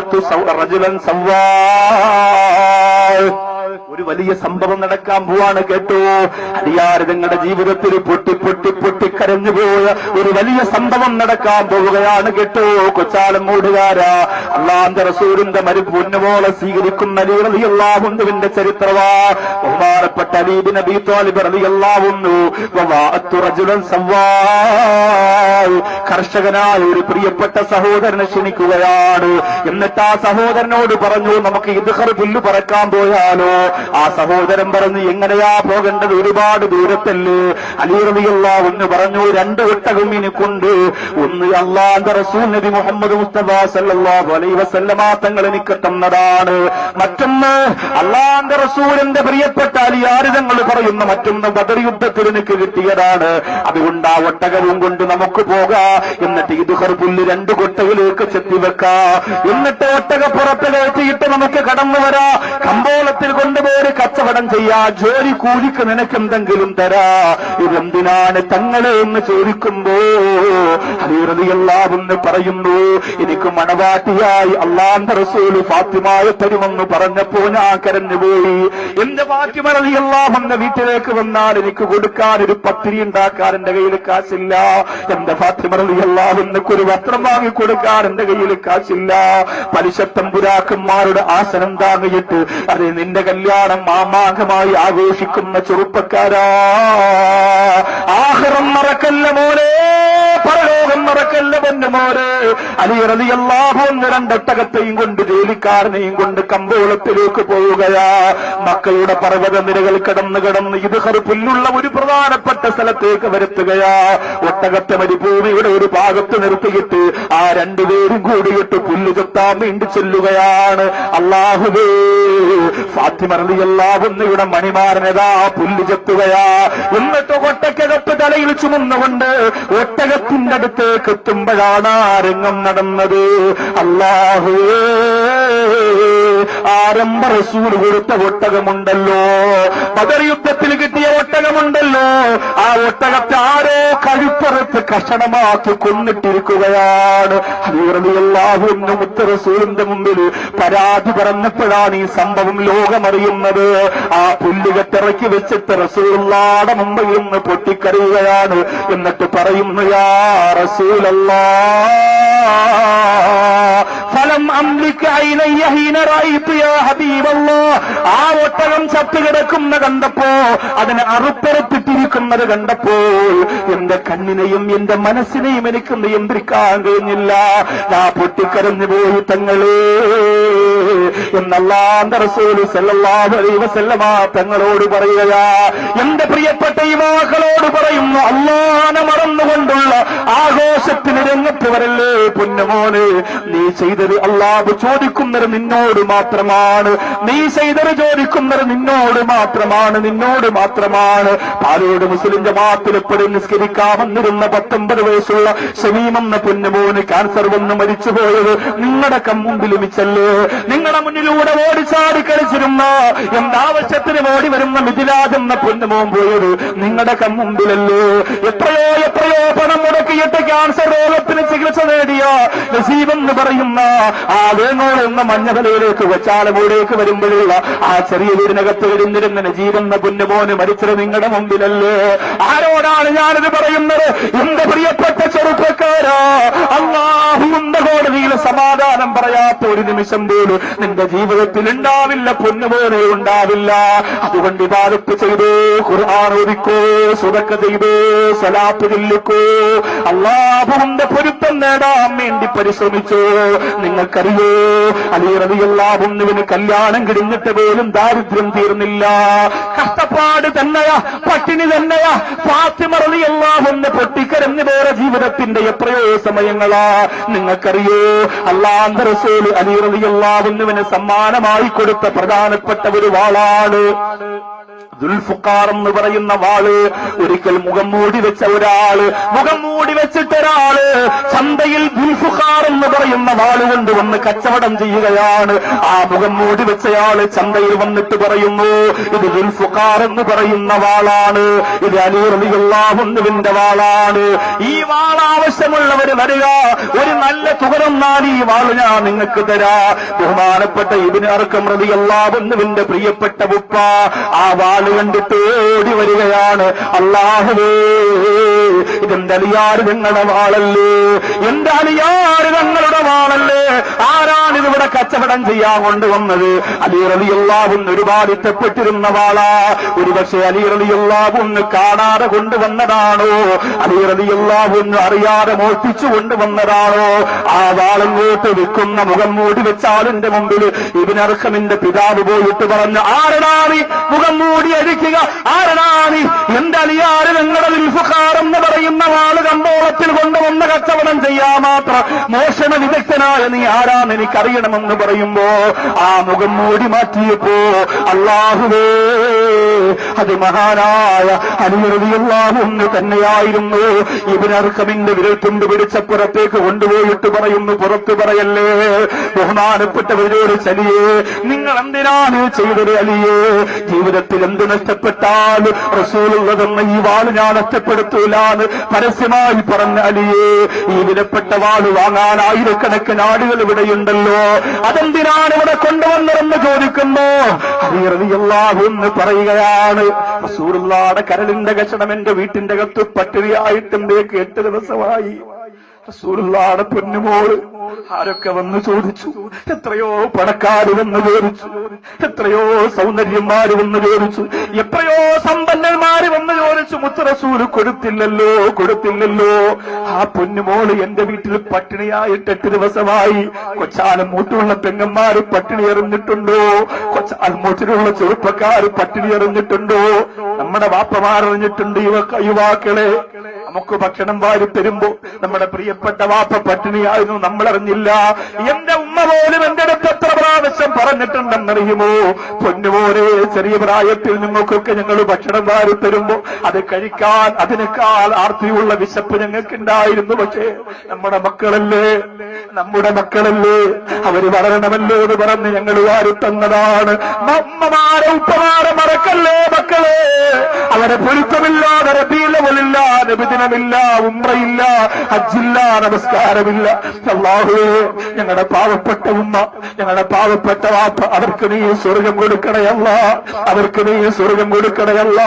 സൗ- റജുലൻ സവ്വാ ഒരു വലിയ സംഭവം നടക്കാൻ പോവാണ് കേട്ടോ. അടിയാറ് നിങ്ങളുടെ ജീവിതത്തിൽ പൊട്ടി പൊട്ടി പൊട്ടി കരഞ്ഞു പോയ ഒരു വലിയ സംഭവം നടക്കാൻ പോവുകയാണ് കേട്ടോ. കൊച്ചാലം മൂടുകാരാ അള്ളാന്റെ റസൂലിന്റെ മരു പൊന്നുപോലെ സ്വീകരിക്കുന്ന അലി റളിയല്ലാഹുവിന്റെ ചരിത്രവാ. ബഹുമാനപ്പെട്ട അലീബിൻ നബി താലിബ് കർഷകനായ ഒരു പ്രിയപ്പെട്ട സഹോദരനെ ക്ഷണിക്കുകയാണ്. എന്നിട്ട് ആ സഹോദരനോട് പറഞ്ഞു നമുക്ക് ഇദ്ഹർ പുല്ല് പറക്കാൻ പോയാലോ? ആ സഹോദരൻ പറഞ്ഞു എങ്ങനെയാ പോകേണ്ടത്? ഒരുപാട് ദൂരത്തല്ലേ? അലിറബിയല്ല ഒന്ന് പറഞ്ഞു രണ്ട് ഒട്ടകം എനിക്കുണ്ട്. ഒന്ന് അള്ളാന്റെ റസൂൽ നബി മുഹമ്മദ് മുസ്തഫ എനിക്ക് തന്നതാണ്. മറ്റൊന്ന് അള്ളാന്റെ റസൂലിന്റെ പ്രിയപ്പെട്ട അലിയാരിതങ്ങൾ പറയുന്ന മറ്റൊന്ന് ബദർ യുദ്ധത്തിൽ എനിക്ക് കിട്ടിയതാണ്. അതുകൊണ്ട് ആ ഒട്ടകവും കൊണ്ട് നമുക്ക് പോകാം. എന്നിട്ട് ഇതുഹർ പുല്ല് രണ്ട് കൊട്ടയിലേക്ക് ചെത്തിവെക്കാം. എന്നിട്ട് ഒട്ടക പുറത്ത് കയറ്റിയിട്ട് നമുക്ക് കടന്നു വരാ കമ്പോളത്തിൽ കൊണ്ടുപോയി കച്ചവടം ചെയ്യാ ജോലി കൂലിക്ക് നിനക്ക് എന്തെങ്കിലും തരാ. ഇതെന്തിനാണ് തങ്ങളെ എന്ന് ചോദിക്കുമ്പോ ഹരിറതിയല്ലാവെന്ന് പറയുന്നു എനിക്ക് മണവാട്ടിയായി അള്ളാന്റെ റസൂൽ ഫാത്തിമായ തരുമെന്ന് പറഞ്ഞപ്പോ ഞാൻ കരഞ്ഞുപോയി എന്റെ ഫാത്തിമ റളിയല്ലാഹുവിന്റെ വീട്ടിലേക്ക് വന്നാൽ എനിക്ക് കൊടുക്കാൻ ഒരു പത്തിരി ഉണ്ടാക്കാൻ എന്റെ കയ്യിൽ കാശില്ല. എന്റെ ഫാത്തിമ റളിയല്ലാഹുവിനക്ക് ഒരു വസ്ത്രം വാങ്ങി കൊടുക്കാൻ എന്റെ കയ്യിൽ കാശില്ല. പലിശത്തമ്പുരാക്കന്മാരുടെ ആസനം താങ്ങിയിട്ട് അത് നിന്റെ കല്യാണം മാമാങ്കമായി ആഘോഷിക്കുന്ന ചെറുപ്പക്കാരാ. ആഹ്റം മറക്കല്ല മോനെ. മറക്കല്ല പൊന്നു അലി അലിയറതിയല്ലാഹു എന്ന് രണ്ടൊട്ടകത്തെയും കൊണ്ട് ജോലിക്കാരനെയും കൊണ്ട് കമ്പോളത്തിലേക്ക് പോവുകയാ. മക്കളുടെ പർവത നിരകൾ കടന്ന് കടന്ന് ഇത് പുല്ലുള്ള ഒരു പ്രധാനപ്പെട്ട സ്ഥലത്തേക്ക് വരുത്തുകയാ. ഒട്ടകത്തെ മരുഭൂമിയുടെ ഒരു ഭാഗത്ത് നിർത്തിയിട്ട് ആ രണ്ടുപേരും കൂടിയിട്ട് പുല്ല് ചെത്താൻ വേണ്ടി ചെല്ലുകയാണ്. അള്ളാഹുവേ ഫാത്തിമ റളിയല്ലാഹുവിന്റെ മണിമാരനതാ പുല്ല് ചെത്തുകയാ. എന്നിട്ട് ഒട്ടക്കകത്ത് തലയിൽ ചുമന്നുകൊണ്ട് ഒട്ടകത്തിന്റെ അടുത്തേക്ക് എത്തുമ്പോഴാണ് ആ രംഗം നടന്നത്. അള്ളാഹു ആരംഭ റസൂൽ കൊടുത്ത ഒട്ടകമുണ്ടല്ലോ. ബദർ യുദ്ധത്തിൽ കിട്ടിയ ഒട്ടകമുണ്ടല്ലോ. ആ ഒട്ടകത്തെ ആരോ കഴുപ്പറത്ത് കഷണമാക്കി കൊന്നിട്ടിരിക്കുകയാണ്. ഹരീറിയാഹുവിന്റെ മുത്ത റസൂലിന്റെ മുമ്പിൽ പരാതി പറഞ്ഞപ്പോഴാണ് ഈ സംഭവം ലോകമറിയുന്നത്. ആ പുല്ലുകെട്ടിറക്കി വെച്ചിട്ട് റസൂലുള്ളാടെ മുമ്പിൽ നിന്ന് പൊട്ടിക്കറിയുകയാണ്. എന്നിട്ട് പറയുന്നു യാ റസൂലല്ലാ ഫലം الله ഫലം ആ ഒട്ടകം ചത്തുകിടക്കുന്ന കണ്ടപ്പോ അതിനെ അറുപ്പറപ്പിട്ടിരിക്കുന്നത് കണ്ടപ്പോൾ എന്റെ കണ്ണിനെയും എന്റെ മനസ്സിനെയും എനിക്ക് നിയന്ത്രിക്കാൻ കഴിഞ്ഞില്ല. ഞാൻ പൊട്ടിക്കരഞ്ഞു പോയി തങ്ങളേ. എന്നല്ലാന്റെ റസൂൽ വസല്ലമ തങ്ങളോട് പറയുകയാ എന്റെ പ്രിയപ്പെട്ട ഈ മക്കളോട് പറയുന്നു മറന്നുകൊണ്ടുള്ള ആഘോഷത്തിന് രംഗത്ത് വരല്ലേ പൊന്നുമോനെ? നീ ചെയ്തത് അള്ളാഹ് ചോദിക്കുന്നത് നിന്നോട് മാത്രമാണ്. നീ ചെയ്തത് ചോദിക്കുന്നത് നിന്നോട് മാത്രമാണ് നിന്നോട് മാത്രമാണ്. പാലോട് മുസ്ലിം നിസ്കരിക്കാൻ വന്നിരുന്ന പത്തൊമ്പത് വയസ്സുള്ള ഷമീമെന്ന പൊന്നുമോന് ക്യാൻസർ വന്ന് മരിച്ചുപോയത് നിങ്ങളുടെ കമ്മുമ്പിൽ മിച്ചല്ലേ നിങ്ങളുടെ മുന്നിലൂടെ ഓടിച്ചാടി കളിച്ചിരുന്ന എന്താവശ്യത്തിന് ഓടി വരുന്ന മിഥിലാജ് എന്ന പൊന്നുമോൻ പോയത് നിങ്ങളുടെ കമ്മുമ്പിലല്ലോ എത്രയോ എത്രയോ പണം മുടക്കിയിട്ട് ക്യാൻസർ രോഗത്തിന് ചികിത്സ നേടിയ നസീബ് എന്ന് പറയുന്ന ആ വേണോൾ എന്ന മഞ്ഞവലയിലേക്ക് വച്ചാലമൂടേക്ക് വരുമ്പോഴുള്ള ആ ചെറിയ വീടിനകത്ത് ഇരുന്നിരുന്ന നജീബ് എന്ന പൊന്നുമോന് മരിച്ചത് നിങ്ങളുടെ മുമ്പിലല്ലേ? ആരോടാണ് ഞാനിത് പറയുന്നത്? എന്റെ പ്രിയപ്പെട്ട ചെറുപ്പക്കാരാ അള്ളാഹുവിന്റെ കോടതിയിൽ സമാധാനം പറയാത്ത ഒരു നിമിഷം പോലും നിന്റെ ജീവിതത്തിൽ ഉണ്ടാവില്ല പൊന്നുപോലെ ഉണ്ടാവില്ല. അതുകൊണ്ട് ഇബാദത്ത് ചെയ്തോ ഖുർആൻ ഓതിക്കോ സുതക്ക ചെയ്തോ സലാത്ത് ചെല്ലിക്കോ. അള്ളാഹുവിന്റെ പൊരുത്തം നേടാൻ വേണ്ടി പരിശ്രമിച്ചോ. നിങ്ങൾക്കറിയോ അലി റളിയല്ലാഹുവിന് കല്യാണം കിടന്നിട്ട് പോലും ദാരിദ്ര്യം തീർന്നില്ല. കഷ്ടപ്പാട് തന്നെയാ പട്ടിണി തന്നെയാ. ഫാത്തിമ റളിയല്ലാഹുവിന് പൊട്ടിക്കരഞ്ഞു പോയ ജീവിതത്തിന്റെ എത്രയോ സമയങ്ങളാ. നിങ്ങൾക്കറിയോ അള്ളാന്തരസോൽ അലി റളിയല്ലാഹുവിന് ഒന്നുവിന് സമ്മാനമായി കൊടുത്ത പ്രധാനപ്പെട്ട ഒരു വാളാണ്. ദുൽഫുക്കാർ എന്ന് പറയുന്ന വാൾ. ഒരിക്കൽ മുഖം മൂടി വെച്ച ഒരാൾ. മുഖം മൂടി വെച്ചിട്ട് ഒരാൾ. ചന്തയിൽ ദുൽഫുക്കാർ എന്ന് പറയുന്ന വാൾ കൊണ്ട് വന്ന് കച്ചവടം ചെയ്യുകയാണ്. ആ മുഖം മൂടി വെച്ചയാൾ ചന്തയിൽ വന്നിട്ട് പറയുന്നു ഇത് ദുൽഫുക്കാർ എന്ന് പറയുന്ന വാളാണ്. ഇത് അലി റളിയല്ലാഹുവിന്റെ വാളാണ്. ഈ വാൾ വരിക. ഒരു നല്ല തുകരന്നാൽ ഈ വാൾ ഞാൻ നിങ്ങൾക്ക് തരാ. ബഹുമാനപ്പെട്ട ഇതിന് അർക്കം റളിയല്ലാഹുവിന്റെ പ്രിയപ്പെട്ട ഉപ്പ ആ വാൾ കണ്ടിട്ട് ഓടി വരികയാണ്. അള്ളാഹുവേ ഇതെന്തലിയാറ് നിങ്ങളുടെ വാളല്ലേ? എന്റെ നിങ്ങളുടെ വാളല്ലേ? വാളല്ലേ ആരാണ് ഇതിവിടെ കച്ചവടം ചെയ്യാൻ കൊണ്ടുവന്നത്. അലി റളിയല്ലാഹുന്ന് ഒരുപാട് ഇഷ്ടപ്പെട്ടിരുന്ന വാളാ ഒരുപക്ഷെ അലി റളിയല്ലാഹുന്ന് കാണാതെ കൊണ്ടുവന്നതാണോ? അലി റളിയല്ലാഹുന്ന് അറിയാതെ മോഷ്ടിച്ചു കൊണ്ടുവന്നതാണോ? ആ വാളങ്ങോട്ട് വിൽക്കുന്ന മുഖം മൂടി വെച്ചാലിന്റെ മുമ്പിൽ ഇബിനർഹമിന്റെ പിതാവ് പോയിട്ട് പറഞ്ഞു ആരടാണി മുഖം മൂടി അഴിക്കുക? ആരടാണി എന്റെ അലിയാറ് നിങ്ങളുടെ എന്ന് പറയുന്ന വാൾ കമ്പോളത്തിൽ കൊണ്ടുവന്ന കച്ചവടം ചെയ്യാ മാത്രം മോഷണ വിദഗ്ധനായ നീ ആരാന്ന് എനിക്കറിയണമെന്ന് പറയുമ്പോ ആ മുഖം മൂടി മാറ്റിയപ്പോ അള്ളാഹുവേ അത് മഹാനായ അലിയറിയാവുന്ന തന്നെയായിരുന്നു. ഇവനർക്കമിന്റെ വിരൽ തുണ്ട് പിടിച്ച പുറത്തേക്ക് കൊണ്ടുപോയിട്ട് പറയുന്നു പുറത്തു പറയല്ലേ ബഹുമാനപ്പെട്ടവരോട് ചലിയേ നിങ്ങൾ എന്തിനാണ് ചെയ്തത് അലിയേ? ജീവിതത്തിൽ എന്ത് നഷ്ടപ്പെട്ടാൽ റസൂലുള്ളതെന്ന് ഈ വാൾ ഞാൻ നഷ്ടപ്പെടുത്തൂലാന്ന് പരസ്യമായി പറഞ്ഞ അലിയേ ഈ വിലപ്പെട്ട വാൾ വാങ്ങാൻ ആയിരക്കണക്കിന് ആടുകൾ ഇവിടെയുണ്ടല്ലോ. അതെന്തിനാണ് ഇവിടെ കൊണ്ടുവന്നതെന്ന് ചോദിക്കുമ്പോ അറിയറിയല്ലാവെന്ന് പറയുകയാണ് റസൂറുള്ളാടെ കരലിന്റെ കഷണം എന്റെ വീട്ടിന്റെ കത്ത് പട്ടിണിയായിട്ടുണ്ടേക്ക് എട്ട് ദിവസമായി. റസൂറുള്ളാടെ പൊന്നുമോൾ ആരൊക്കെ വന്ന് ചോദിച്ചു? എത്രയോ പണക്കാര് വന്ന് ചോദിച്ചു. എത്രയോ സൗന്ദര്യന്മാര് വന്ന് ചോദിച്ചു. എത്രയോ സമ്പന്നന്മാര് വന്ന് ചോദിച്ചു. മുത്തറസൂൽ കൊടുത്തില്ലല്ലോ കൊടുത്തില്ലല്ലോ. ആ പൊന്നുമോൾ എന്റെ വീട്ടിൽ പട്ടിണിയായിട്ട് എട്ട് ദിവസമായി. കൊച്ചാലം മൂട്ടുള്ള പെങ്ങന്മാര് പട്ടിണി എറിഞ്ഞിട്ടുണ്ടോ? കൊച്ചാൽ മൂട്ടിലുള്ള ചെറുപ്പക്കാര് പട്ടിണി എറിഞ്ഞിട്ടുണ്ടോ? നമ്മുടെ വാപ്പമാരറിഞ്ഞിട്ടുണ്ട് എറിഞ്ഞിട്ടുണ്ട് യുവാക്കളെ. നമുക്ക് ഭക്ഷണം വാരി തരുമ്പോ നമ്മുടെ പ്രിയപ്പെട്ട വാപ്പ പട്ടിണിയായിരുന്നു നമ്മൾ അറിഞ്ഞില്ല എന്റെ ഉമ്മ പോലും എന്റെ അടുത്ത് എത്ര പ്രാവശ്യം പറഞ്ഞിട്ടുണ്ടെന്നറിയുമോ? പൊന്നുപോലെ ചെറിയ പ്രായത്തിൽ നിങ്ങൾക്കൊക്കെ ഞങ്ങൾ ഭക്ഷണം വാരി തരുമ്പോ അത് കഴിക്കാൻ അതിനേക്കാൾ ആർത്തിയുള്ള വിശപ്പ് ഞങ്ങൾക്ക് ഉണ്ടായിരുന്നു പക്ഷേ നമ്മുടെ മക്കളല്ലേ? നമ്മുടെ മക്കളല്ലേ? അവർ വളരണമല്ലോ എന്ന് പറഞ്ഞ് ഞങ്ങൾ വാരി തന്നതാണ്. അമ്മമാരെ ഉപ്പമാരെ മറക്കല്ലേ മക്കളെ? അവരെ പൊരുത്തമില്ലാതെ റബീലവലില്ല നബിദിനമില്ല ഉമ്രയില്ല ഹജ്ജില്ല നമസ്കാരമില്ല. അള്ളാഹുവേ ഞങ്ങളുടെ പാവപ്പെട്ട ഉമ്മ ഞങ്ങളുടെ പാവപ്പെട്ട വാപ്പ അവർക്ക് നീ സ്വർഗം കൊടുക്കണയല്ല അവർക്ക് നീ സ്വർഗം കൊടുക്കണയല്ല.